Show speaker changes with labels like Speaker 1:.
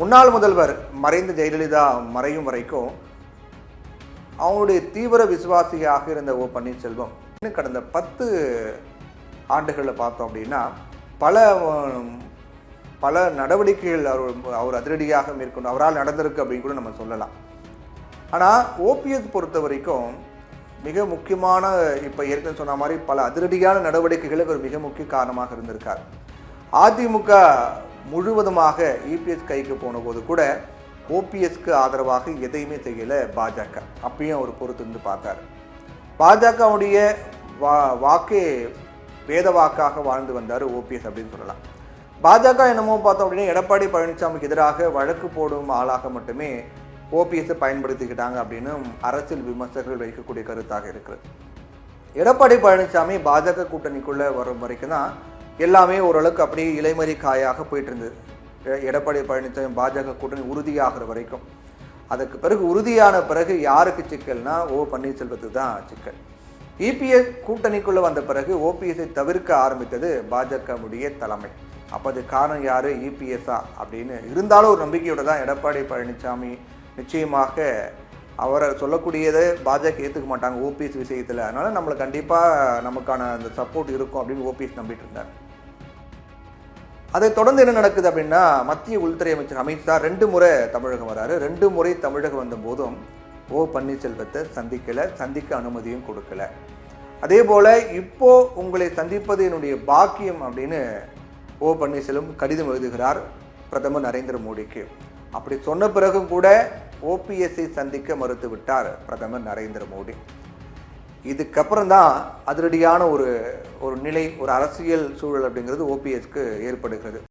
Speaker 1: முன்னாள் முதல்வர் மறைந்த ஜெயலலிதா மறையும் வரைக்கும் அவங்களுடைய தீவிர விசுவாசியாக இருந்த ஓ பன்னீர்செல்வம் இன்னும் கடந்த பத்து ஆண்டுகளில் பார்த்தோம் அப்படின்னா பல பல நடவடிக்கைகள் அவர் அவர் அதிரடியாக மேற்கொண்டு அவரால் நடந்திருக்கு அப்படின்னு கூட நம்ம சொல்லலாம். ஆனால் ஓபிஎஸ் பொறுத்த வரைக்கும் மிக முக்கியமான இப்போ ஏற்கனவே சொன்ன மாதிரி பல அதிரடியான நடவடிக்கைகளுக்கு ஒரு மிக முக்கிய காரணமாக இருந்திருக்கார். அதிமுக முழுவதுமாக இபிஎஸ் கைக்கு போன போது கூட ஓபிஎஸ்க்கு ஆதரவாக எதையுமே செய்யலை பாஜக. அப்பயும் அவர் பொறுத்து இருந்து பார்த்தார். பாஜகவுடைய வா வாக்கே வேத வாக்காக வாழ்ந்து வந்தார் ஓபிஎஸ் அப்படின்னு சொல்லலாம். பாஜக என்னமோ பார்த்தோம் அப்படின்னா எடப்பாடி பழனிசாமிக்கு எதிராக வழக்கு போடும் ஆளாக மட்டுமே ஓபிஎஸ்ஸை பயன்படுத்திக்கிட்டாங்க அப்படின்னு அரசியல் விமர்சகர்கள் வைக்கக்கூடிய கருத்தாக இருக்கிறது. எடப்பாடி பழனிசாமி பாஜக கூட்டணிக்குள்ளே வரும் வரைக்கும் தான் எல்லாமே ஓரளவுக்கு அப்படியே இலைமறி காயாக போயிட்டு இருந்தது எடப்பாடி பழனிசாமி பாஜக கூட்டணி உறுதியாகிற வரைக்கும். அதுக்கு பிறகு உறுதியான பிறகு யாருக்கு சிக்கல்னா ஓ பன்னீர்செல்வத்துக்கு தான் சிக்கல். இபிஎஸ் கூட்டணிக்குள்ளே வந்த பிறகு ஓபிஎஸ்ஐ தவிர்க்க ஆரம்பித்தது பாஜகவுடைய தலைமை. அப்போ அது காரணம் யார்? இபிஎஸ்ஆ அப்படின்னு இருந்தாலும் ஒரு நம்பிக்கையோடு தான் எடப்பாடி பழனிசாமி நிச்சயமாக அவரை சொல்லக்கூடியதை பாஜக ஏற்றுக்க மாட்டாங்க ஓபிஎஸ் விஷயத்தில். அதனால் நம்மளை கண்டிப்பாக நமக்கான அந்த சப்போர்ட் இருக்கும் அப்படின்னு ஓபிஎஸ் நம்பிட்டு இருந்தார். அதை தொடர்ந்து என்ன நடக்குது அப்படின்னா மத்திய உள்துறை அமைச்சர் அமித்ஷா ரெண்டு முறை தமிழகம் வராரு. ரெண்டு முறை தமிழகம் வந்த போதும் ஓ பன்னீர்செல்வத்தை சந்திக்கலை சந்திக்க அனுமதியும் கொடுக்கல. அதே போல் இப்போ உங்களை சந்திப்பது என்னுடைய பாக்கியம் அப்படின்னு ஓ பன்னீர்செல்வம் கடிதம் எழுதுகிறார் பிரதமர் நரேந்திர மோடிக்கு. அப்படி சொன்ன பிறகும் கூட ஓபிஎஸ்ஐ சந்திக்க மறுத்துவிட்டார் பிரதமர் நரேந்திர மோடி. இதுக்கப்புறம் தான் அதிரடியான ஒரு ஒரு நிலை ஒரு அரசியல் சூழல் அப்படிங்கிறது ஓபிஎஸ்க்கு ஏற்படுகிறது.